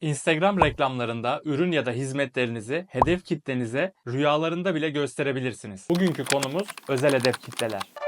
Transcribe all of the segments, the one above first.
Instagram reklamlarında ürün ya da hizmetlerinizi hedef kitlenize rüyalarında bile gösterebilirsiniz. Bugünkü konumuz özel hedef kitleler.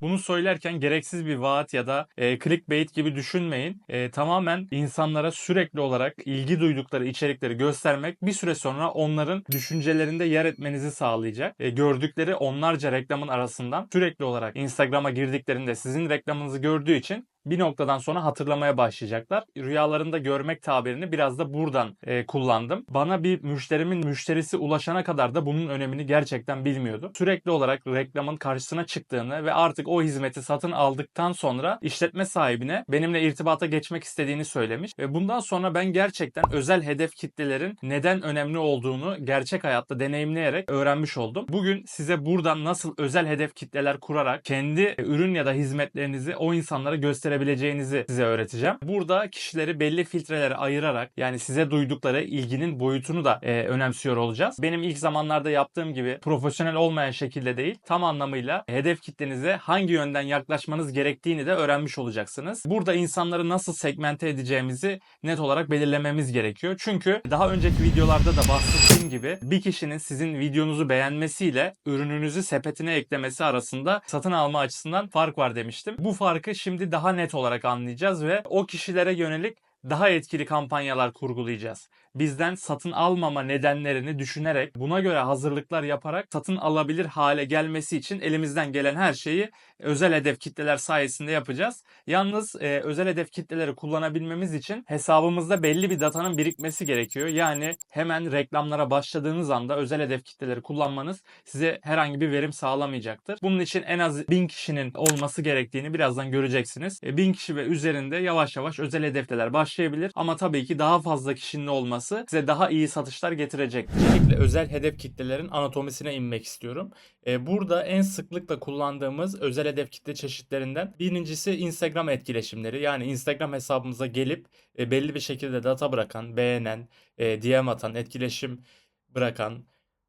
Bunu söylerken gereksiz bir vaat ya da e, clickbait gibi düşünmeyin. E, tamamen insanlara sürekli olarak ilgi duydukları içerikleri göstermek bir süre sonra onların düşüncelerinde yer etmenizi sağlayacak. E, gördükleri onlarca reklamın arasından sürekli olarak Instagram'a girdiklerinde sizin reklamınızı gördüğü için bir noktadan sonra hatırlamaya başlayacaklar. Rüyalarında görmek tabirini biraz da buradan e, kullandım. Bana bir müşterimin müşterisi ulaşana kadar da bunun önemini gerçekten bilmiyordum. Sürekli olarak reklamın karşısına çıktığını ve artık o hizmeti satın aldıktan sonra işletme sahibine benimle irtibata geçmek istediğini söylemiş. Ve bundan sonra ben gerçekten özel hedef kitlelerin neden önemli olduğunu gerçek hayatta deneyimleyerek öğrenmiş oldum. Bugün size buradan nasıl özel hedef kitleler kurarak kendi ürün ya da hizmetlerinizi o insanlara gösterebileceğinizi size öğreteceğim. Burada kişileri belli filtrelere ayırarak yani size duydukları ilginin boyutunu da e, önemsiyor olacağız. Benim ilk zamanlarda yaptığım gibi profesyonel olmayan şekilde değil tam anlamıyla hedef kitlenize hangi yönden yaklaşmanız gerektiğini de öğrenmiş olacaksınız. Burada insanları nasıl segmente edeceğimizi net olarak belirlememiz gerekiyor. Çünkü daha önceki videolarda da bahsettiğim gibi bir kişinin sizin videonuzu beğenmesiyle ürününüzü sepetine eklemesi arasında satın alma açısından fark var demiştim. Bu farkı şimdi daha net olarak anlayacağız ve o kişilere yönelik daha etkili kampanyalar kurgulayacağız. Bizden satın almama nedenlerini düşünerek buna göre hazırlıklar yaparak satın alabilir hale gelmesi için elimizden gelen her şeyi özel hedef kitleler sayesinde yapacağız. Yalnız e, özel hedef kitleleri kullanabilmemiz için hesabımızda belli bir datanın birikmesi gerekiyor. Yani hemen reklamlara başladığınız anda özel hedef kitleleri kullanmanız size herhangi bir verim sağlamayacaktır. Bunun için en az 1000 kişinin olması gerektiğini birazdan göreceksiniz. E, 1000 kişi ve üzerinde yavaş yavaş özel hedefler başlayabilir ama tabii ki daha fazla kişinin olması size daha iyi satışlar getirecek. Öncelikle özel hedef kitlelerin anatomisine inmek istiyorum. E, burada en sıklıkla kullandığımız özel hedef kitle çeşitlerinden birincisi Instagram etkileşimleri. Yani Instagram hesabımıza gelip e, belli bir şekilde data bırakan, beğenen, e, DM atan, etkileşim bırakan,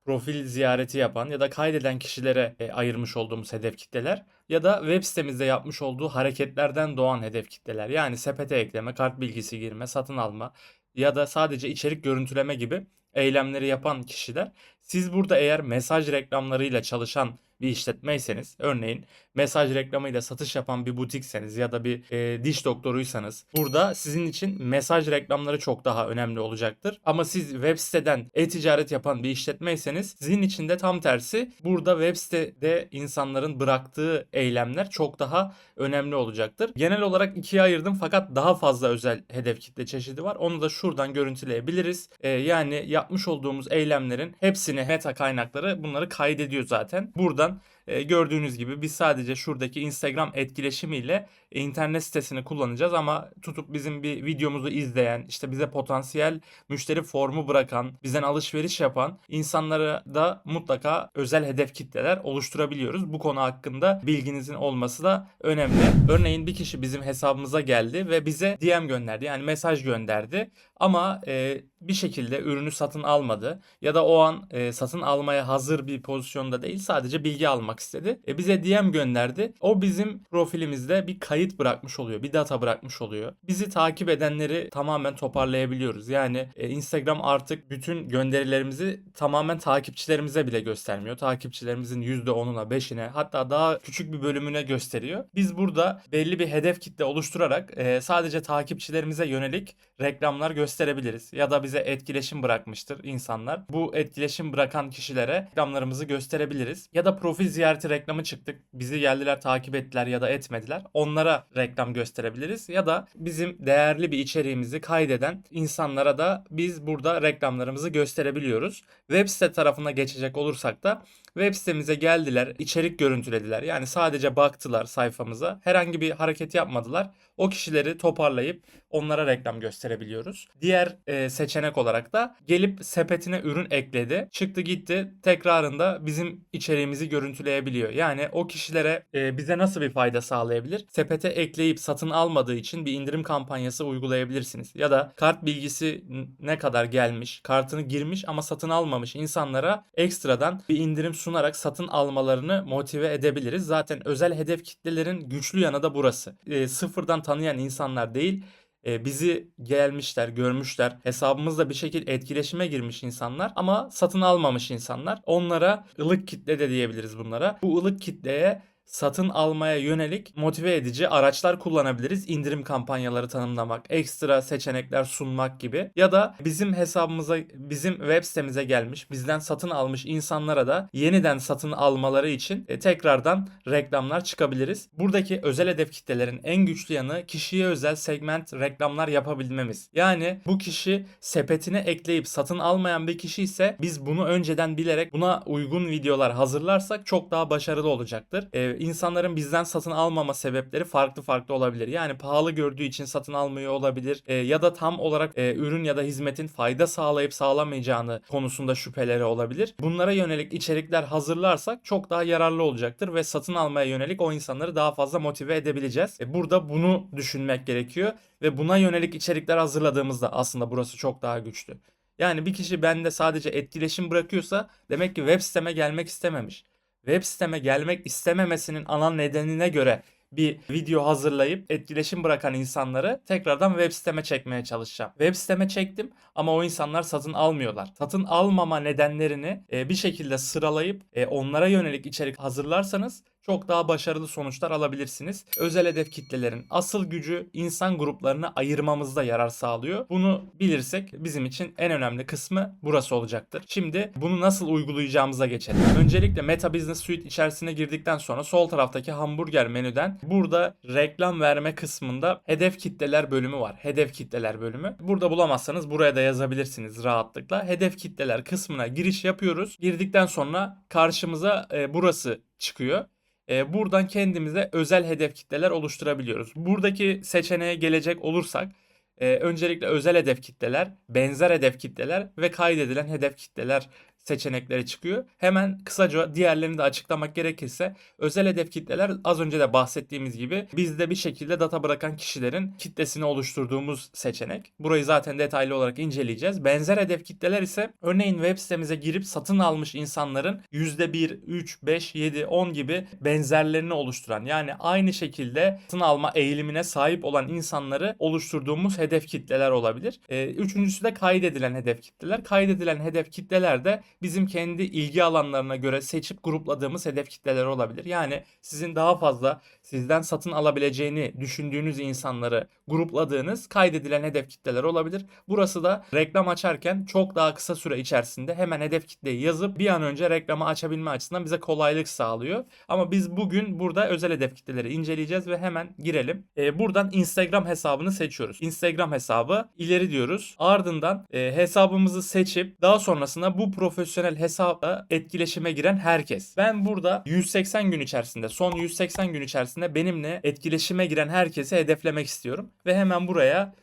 profil ziyareti yapan ya da kaydeden kişilere ayırmış olduğumuz hedef kitleler ya da web sitemizde yapmış olduğu hareketlerden doğan hedef kitleler. Yani sepete ekleme, kart bilgisi girme, satın alma ya da sadece içerik görüntüleme gibi eylemleri yapan kişiler. Siz burada eğer mesaj reklamlarıyla çalışan bir işletmeyseniz, örneğin mesaj reklamıyla satış yapan bir butikseniz ya da bir e, diş doktoruysanız burada sizin için mesaj reklamları çok daha önemli olacaktır. Ama siz web siteden e-ticaret yapan bir işletmeyseniz sizin için de tam tersi burada web sitede insanların bıraktığı eylemler çok daha önemli olacaktır. Genel olarak ikiye ayırdım fakat daha fazla özel hedef kitle çeşidi var. Onu da şuradan görüntüleyebiliriz. E, yani yapmış olduğumuz eylemlerin hepsini meta kaynakları bunları kaydediyor zaten. Buradan e, gördüğünüz gibi biz sadece şuradaki Instagram etkileşimiyle internet sitesini kullanacağız ama tutup bizim bir videomuzu izleyen, işte bize potansiyel müşteri formu bırakan, bizden alışveriş yapan insanlara da mutlaka özel hedef kitleler oluşturabiliyoruz. Bu konu hakkında bilginizin olması da önemli. Örneğin bir kişi bizim hesabımıza geldi ve bize DM gönderdi. Yani mesaj gönderdi ama e, bir şekilde ürünü satın almadı ya da o an e, satın almaya hazır bir pozisyonda değil sadece bilgi almak istedi. E, bize DM gönderdi. O bizim profilimizde bir kayıt bırakmış oluyor. Bir data bırakmış oluyor. Bizi takip edenleri tamamen toparlayabiliyoruz. Yani e, Instagram artık bütün gönderilerimizi tamamen takipçilerimize bile göstermiyor. Takipçilerimizin %10'una, 5'ine hatta daha küçük bir bölümüne gösteriyor. Biz burada belli bir hedef kitle oluşturarak e, sadece takipçilerimize yönelik reklamlar gösterebiliriz. Ya da bize etkileşim bırakmıştır insanlar. Bu etkileşim bırakan kişilere reklamlarımızı gösterebiliriz. Ya da profil ziyareti reklamı çıktık. Bizi geldiler takip ettiler ya da etmediler. Onlara reklam gösterebiliriz. Ya da bizim değerli bir içeriğimizi kaydeden insanlara da biz burada reklamlarımızı gösterebiliyoruz. Web site tarafına geçecek olursak da web sitemize geldiler, içerik görüntülediler. Yani sadece baktılar sayfamıza. Herhangi bir hareket yapmadılar. O kişileri toparlayıp onlara reklam gösterebiliyoruz. Diğer e, seçenek olarak da gelip sepetine ürün ekledi. Çıktı gitti. Tekrarında bizim içeriğimizi görüntüledi hedefleyebiliyor. Yani o kişilere e, bize nasıl bir fayda sağlayabilir? Sepete ekleyip satın almadığı için bir indirim kampanyası uygulayabilirsiniz. Ya da kart bilgisi ne kadar gelmiş, kartını girmiş ama satın almamış insanlara ekstradan bir indirim sunarak satın almalarını motive edebiliriz. Zaten özel hedef kitlelerin güçlü yanı da burası. E, sıfırdan tanıyan insanlar değil, e, bizi gelmişler, görmüşler, hesabımızla bir şekilde etkileşime girmiş insanlar ama satın almamış insanlar. Onlara ılık kitle de diyebiliriz bunlara. Bu ılık kitleye satın almaya yönelik motive edici araçlar kullanabiliriz. İndirim kampanyaları tanımlamak, ekstra seçenekler sunmak gibi ya da bizim hesabımıza, bizim web sitemize gelmiş, bizden satın almış insanlara da yeniden satın almaları için e, tekrardan reklamlar çıkabiliriz. Buradaki özel hedef kitlelerin en güçlü yanı kişiye özel segment reklamlar yapabilmemiz. Yani bu kişi sepetine ekleyip satın almayan bir kişi ise biz bunu önceden bilerek buna uygun videolar hazırlarsak çok daha başarılı olacaktır. Ee, insanların bizden satın almama sebepleri farklı farklı olabilir. Yani pahalı gördüğü için satın almıyor olabilir. Ee, ya da tam olarak e, ürün ya da hizmetin fayda sağlayıp sağlamayacağını konusunda şüpheleri olabilir. Bunlara yönelik içerikler hazırlarsak çok daha yararlı olacaktır ve satın almaya yönelik o insanları daha fazla motive edebileceğiz. E, burada bunu düşünmek gerekiyor ve buna yönelik içerikler hazırladığımızda aslında burası çok daha güçlü. Yani bir kişi bende sadece etkileşim bırakıyorsa demek ki web siteme gelmek istememiş. Web siteme gelmek istememesinin ana nedenine göre bir video hazırlayıp etkileşim bırakan insanları tekrardan web siteme çekmeye çalışacağım. Web siteme çektim ama o insanlar satın almıyorlar. Satın almama nedenlerini e, bir şekilde sıralayıp e, onlara yönelik içerik hazırlarsanız çok daha başarılı sonuçlar alabilirsiniz. Özel hedef kitlelerin asıl gücü insan gruplarını ayırmamızda yarar sağlıyor. Bunu bilirsek bizim için en önemli kısmı burası olacaktır. Şimdi bunu nasıl uygulayacağımıza geçelim. Öncelikle Meta Business Suite içerisine girdikten sonra sol taraftaki hamburger menüden burada reklam verme kısmında hedef kitleler bölümü var. Hedef kitleler bölümü. Burada bulamazsanız buraya da yazabilirsiniz rahatlıkla. Hedef kitleler kısmına giriş yapıyoruz. Girdikten sonra karşımıza e, burası çıkıyor. E, buradan kendimize özel hedef kitleler oluşturabiliyoruz. Buradaki seçeneğe gelecek olursak e, öncelikle özel hedef kitleler, benzer hedef kitleler ve kaydedilen hedef kitleler seçenekleri çıkıyor. Hemen kısaca diğerlerini de açıklamak gerekirse özel hedef kitleler az önce de bahsettiğimiz gibi bizde bir şekilde data bırakan kişilerin kitlesini oluşturduğumuz seçenek. Burayı zaten detaylı olarak inceleyeceğiz. Benzer hedef kitleler ise örneğin web sitemize girip satın almış insanların %1, 3, 5, 7, 10 gibi benzerlerini oluşturan yani aynı şekilde satın alma eğilimine sahip olan insanları oluşturduğumuz hedef kitleler olabilir. Ee, üçüncüsü de kaydedilen hedef kitleler. Kaydedilen hedef kitleler de bizim kendi ilgi alanlarına göre seçip grupladığımız hedef kitleler olabilir. Yani sizin daha fazla sizden satın alabileceğini düşündüğünüz insanları grupladığınız kaydedilen hedef kitleler olabilir. Burası da reklam açarken çok daha kısa süre içerisinde hemen hedef kitleyi yazıp bir an önce reklamı açabilme açısından bize kolaylık sağlıyor. Ama biz bugün burada özel hedef kitleleri inceleyeceğiz ve hemen girelim. Ee, buradan Instagram hesabını seçiyoruz. Instagram hesabı ileri diyoruz. Ardından e, hesabımızı seçip daha sonrasında bu profesyonel hesapla etkileşime giren herkes. Ben burada 180 gün içerisinde son 180 gün içerisinde benimle etkileşime giren herkesi hedeflemek istiyorum. Ve hemen buraya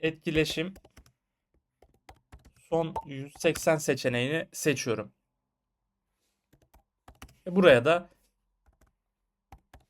etkileşim son 180 seçeneğini seçiyorum. Buraya da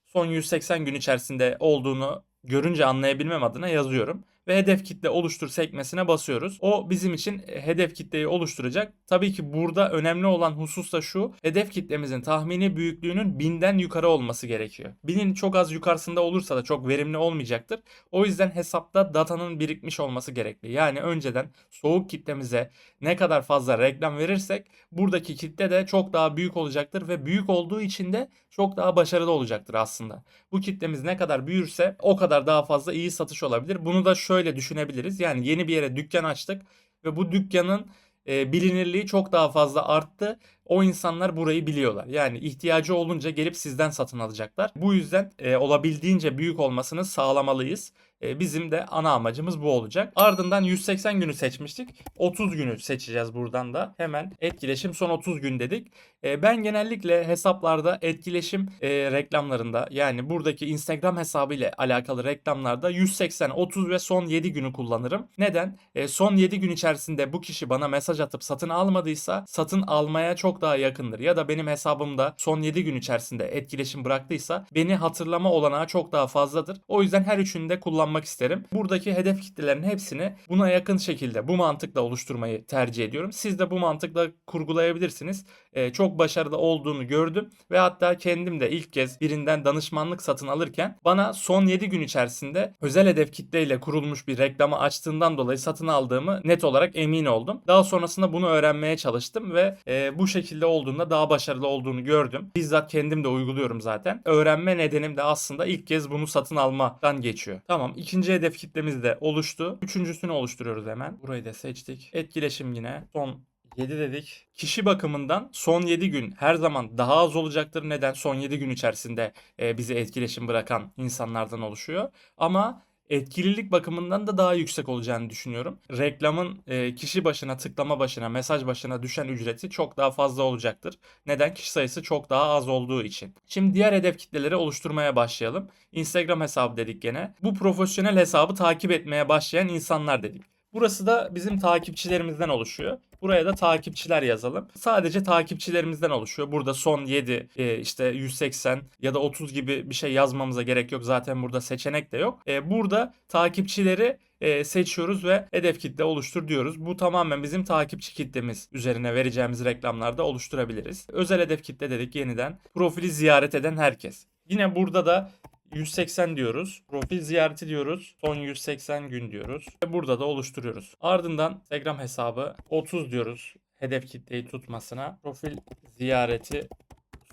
son 180 gün içerisinde olduğunu görünce anlayabilmem adına yazıyorum. Ve hedef kitle oluştur sekmesine basıyoruz. O bizim için e, hedef kitleyi oluşturacak. Tabii ki burada önemli olan husus da şu. Hedef kitlemizin tahmini büyüklüğünün binden yukarı olması gerekiyor. Binin çok az yukarısında olursa da çok verimli olmayacaktır. O yüzden hesapta datanın birikmiş olması gerekli. Yani önceden soğuk kitlemize ne kadar fazla reklam verirsek buradaki kitle de çok daha büyük olacaktır ve büyük olduğu için de çok daha başarılı olacaktır aslında. Bu kitlemiz ne kadar büyürse o kadar daha fazla iyi satış olabilir. Bunu da şöyle düşünebiliriz. Yani yeni bir yere dükkan açtık ve bu dükkanın e, bilinirliği çok daha fazla arttı. O insanlar burayı biliyorlar. Yani ihtiyacı olunca gelip sizden satın alacaklar. Bu yüzden e, olabildiğince büyük olmasını sağlamalıyız. E, bizim de ana amacımız bu olacak. Ardından 180 günü seçmiştik. 30 günü seçeceğiz buradan da. Hemen etkileşim son 30 gün dedik. E, ben genellikle hesaplarda etkileşim e, reklamlarında yani buradaki Instagram hesabı ile alakalı reklamlarda 180, 30 ve son 7 günü kullanırım. Neden? Son 7 gün içerisinde bu kişi bana mesaj atıp satın almadıysa satın almaya çok daha yakındır. Ya da benim hesabımda son 7 gün içerisinde etkileşim bıraktıysa beni hatırlama olanağı çok daha fazladır. O yüzden her üçünü de kullanmak isterim. Buradaki hedef kitlelerin hepsini buna yakın şekilde bu mantıkla oluşturmayı tercih ediyorum. Siz de bu mantıkla kurgulayabilirsiniz. Ee, çok başarılı olduğunu gördüm ve hatta kendim de ilk kez birinden danışmanlık satın alırken bana son 7 gün içerisinde özel hedef kitleyle kurulmuş bir reklamı açtığından dolayı satın aldığımı net olarak emin oldum. Daha sonrasında bunu öğrenmeye çalıştım ve e, bu şekilde olduğunda daha başarılı olduğunu gördüm. Bizzat kendim de uyguluyorum zaten. Öğrenme nedenim de aslında ilk kez bunu satın almadan geçiyor. Tamam ikinci hedef kitlemiz de oluştu. Üçüncüsünü oluşturuyoruz hemen. Burayı da seçtik. Etkileşim yine son 7 dedik. Kişi bakımından son 7 gün her zaman daha az olacaktır. Neden? Son 7 gün içerisinde e, bize etkileşim bırakan insanlardan oluşuyor. Ama etkililik bakımından da daha yüksek olacağını düşünüyorum. Reklamın e, kişi başına, tıklama başına, mesaj başına düşen ücreti çok daha fazla olacaktır. Neden? Kişi sayısı çok daha az olduğu için. Şimdi diğer hedef kitleleri oluşturmaya başlayalım. Instagram hesabı dedik gene. Bu profesyonel hesabı takip etmeye başlayan insanlar dedik. Burası da bizim takipçilerimizden oluşuyor. Buraya da takipçiler yazalım. Sadece takipçilerimizden oluşuyor. Burada son 7 e, işte 180 ya da 30 gibi bir şey yazmamıza gerek yok. Zaten burada seçenek de yok. E, burada takipçileri e, seçiyoruz ve hedef kitle oluştur diyoruz. Bu tamamen bizim takipçi kitlemiz üzerine vereceğimiz reklamlarda oluşturabiliriz. Özel hedef kitle dedik yeniden. Profili ziyaret eden herkes. Yine burada da 180 diyoruz. Profil ziyareti diyoruz. Son 180 gün diyoruz. Ve burada da oluşturuyoruz. Ardından Instagram hesabı 30 diyoruz. Hedef kitleyi tutmasına. Profil ziyareti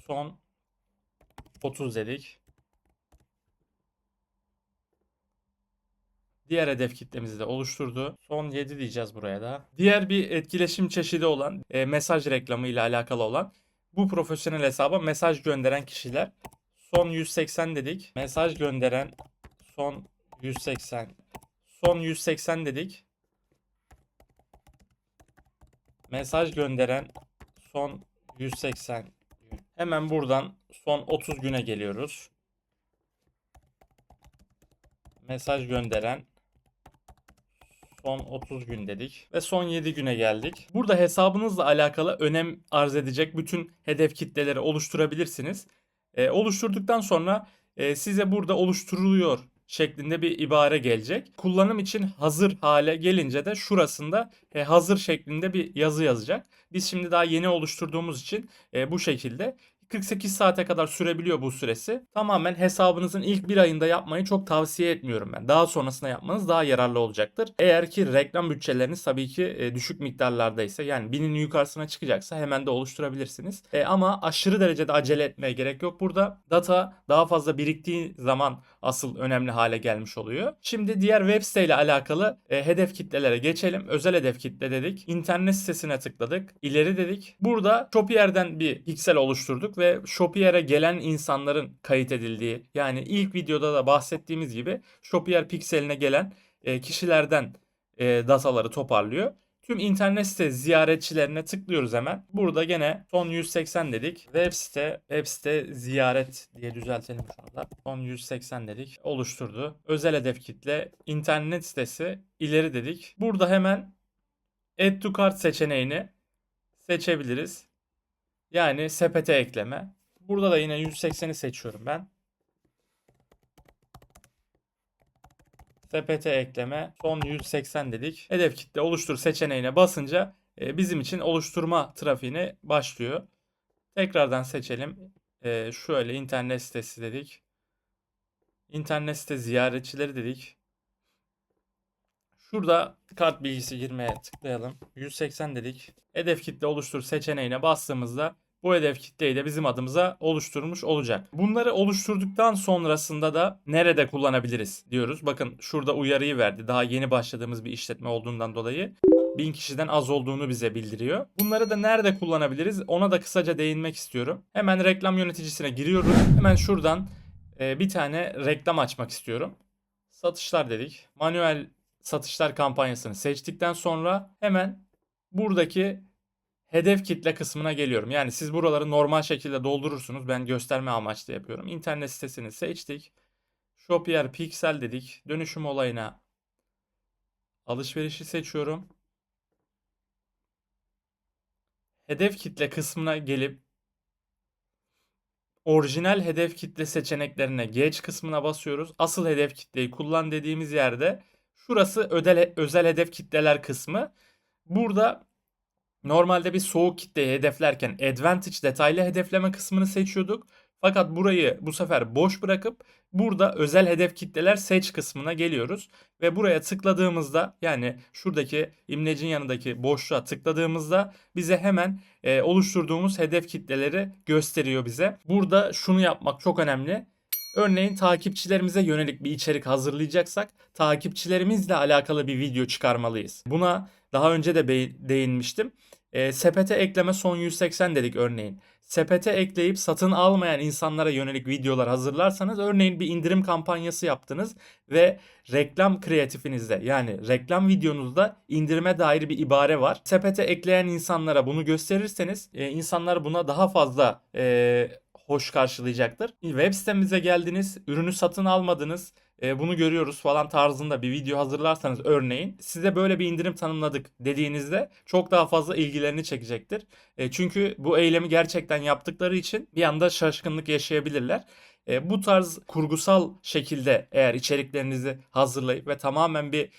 son 30 dedik. Diğer hedef kitlemizi de oluşturdu. Son 7 diyeceğiz buraya da. Diğer bir etkileşim çeşidi olan e, mesaj reklamı ile alakalı olan bu profesyonel hesaba mesaj gönderen kişiler son 180 dedik. Mesaj gönderen son 180. Son 180 dedik. Mesaj gönderen son 180 gün. Hemen buradan son 30 güne geliyoruz. Mesaj gönderen son 30 gün dedik ve son 7 güne geldik. Burada hesabınızla alakalı önem arz edecek bütün hedef kitleleri oluşturabilirsiniz. E, oluşturduktan sonra e, size burada oluşturuluyor şeklinde bir ibare gelecek. Kullanım için hazır hale gelince de şurasında e, hazır şeklinde bir yazı yazacak. Biz şimdi daha yeni oluşturduğumuz için e, bu şekilde 48 saate kadar sürebiliyor bu süresi. Tamamen hesabınızın ilk bir ayında yapmayı çok tavsiye etmiyorum ben. Daha sonrasında yapmanız daha yararlı olacaktır. Eğer ki reklam bütçeleriniz tabii ki e, düşük miktarlardaysa yani binin yukarısına çıkacaksa hemen de oluşturabilirsiniz. E, ama aşırı derecede acele etmeye gerek yok burada. Data daha fazla biriktiği zaman asıl önemli hale gelmiş oluyor. Şimdi diğer web siteyle alakalı e, hedef kitlelere geçelim. Özel hedef kitle dedik. İnternet sitesine tıkladık. İleri dedik. Burada Shopier'den bir piksel oluşturduk ve Shopier'e gelen insanların kayıt edildiği yani ilk videoda da bahsettiğimiz gibi Shopier pikseline gelen e, kişilerden e, dataları toparlıyor. Tüm internet site ziyaretçilerine tıklıyoruz hemen. Burada gene son 180 dedik. Web site, web site ziyaret diye düzeltelim şunu da. Son 180 dedik. Oluşturdu. Özel hedef kitle, internet sitesi, ileri dedik. Burada hemen Add to Cart seçeneğini seçebiliriz. Yani sepete ekleme. Burada da yine 180'i seçiyorum ben. Sepete ekleme son 180 dedik. Hedef kitle oluştur seçeneğine basınca e, bizim için oluşturma trafiğine başlıyor. Tekrardan seçelim. E, şöyle internet sitesi dedik. İnternet site ziyaretçileri dedik. Şurada kart bilgisi girmeye tıklayalım. 180 dedik. Hedef kitle oluştur seçeneğine bastığımızda bu hedef kitleyi de bizim adımıza oluşturmuş olacak. Bunları oluşturduktan sonrasında da nerede kullanabiliriz diyoruz. Bakın şurada uyarıyı verdi. Daha yeni başladığımız bir işletme olduğundan dolayı 1000 kişiden az olduğunu bize bildiriyor. Bunları da nerede kullanabiliriz ona da kısaca değinmek istiyorum. Hemen reklam yöneticisine giriyorum. Hemen şuradan e, bir tane reklam açmak istiyorum. Satışlar dedik. Manuel satışlar kampanyasını seçtikten sonra hemen buradaki hedef kitle kısmına geliyorum. Yani siz buraları normal şekilde doldurursunuz. Ben gösterme amaçlı yapıyorum. İnternet sitesini seçtik. Shopier Pixel dedik. Dönüşüm olayına alışverişi seçiyorum. Hedef kitle kısmına gelip orijinal hedef kitle seçeneklerine geç kısmına basıyoruz. Asıl hedef kitleyi kullan dediğimiz yerde şurası ödel, özel hedef kitleler kısmı. Burada normalde bir soğuk kitleyi hedeflerken advantage detaylı hedefleme kısmını seçiyorduk. Fakat burayı bu sefer boş bırakıp burada özel hedef kitleler seç kısmına geliyoruz. Ve buraya tıkladığımızda yani şuradaki imlecin yanındaki boşluğa tıkladığımızda bize hemen e, oluşturduğumuz hedef kitleleri gösteriyor bize. Burada şunu yapmak çok önemli. Örneğin takipçilerimize yönelik bir içerik hazırlayacaksak takipçilerimizle alakalı bir video çıkarmalıyız. Buna daha önce de değinmiştim. E, sepete ekleme son 180 dedik örneğin. Sepete ekleyip satın almayan insanlara yönelik videolar hazırlarsanız örneğin bir indirim kampanyası yaptınız ve reklam kreatifinizde yani reklam videonuzda indirime dair bir ibare var. Sepete ekleyen insanlara bunu gösterirseniz e, insanlar buna daha fazla e, hoş karşılayacaktır. Web sitemize geldiniz, ürünü satın almadınız, e, bunu görüyoruz falan tarzında bir video hazırlarsanız örneğin size böyle bir indirim tanımladık dediğinizde çok daha fazla ilgilerini çekecektir. E, çünkü bu eylemi gerçekten yaptıkları için bir anda şaşkınlık yaşayabilirler. E, bu tarz kurgusal şekilde eğer içeriklerinizi hazırlayıp ve tamamen bir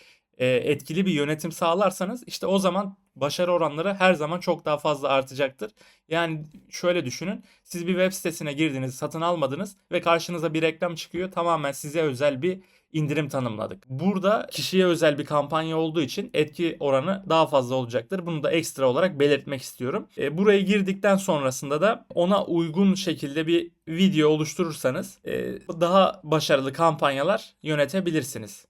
e, etkili bir yönetim sağlarsanız işte o zaman başarı oranları her zaman çok daha fazla artacaktır. Yani şöyle düşünün. Siz bir web sitesine girdiniz, satın almadınız ve karşınıza bir reklam çıkıyor. Tamamen size özel bir indirim tanımladık. Burada kişiye özel bir kampanya olduğu için etki oranı daha fazla olacaktır. Bunu da ekstra olarak belirtmek istiyorum. E, buraya girdikten sonrasında da ona uygun şekilde bir video oluşturursanız e, daha başarılı kampanyalar yönetebilirsiniz.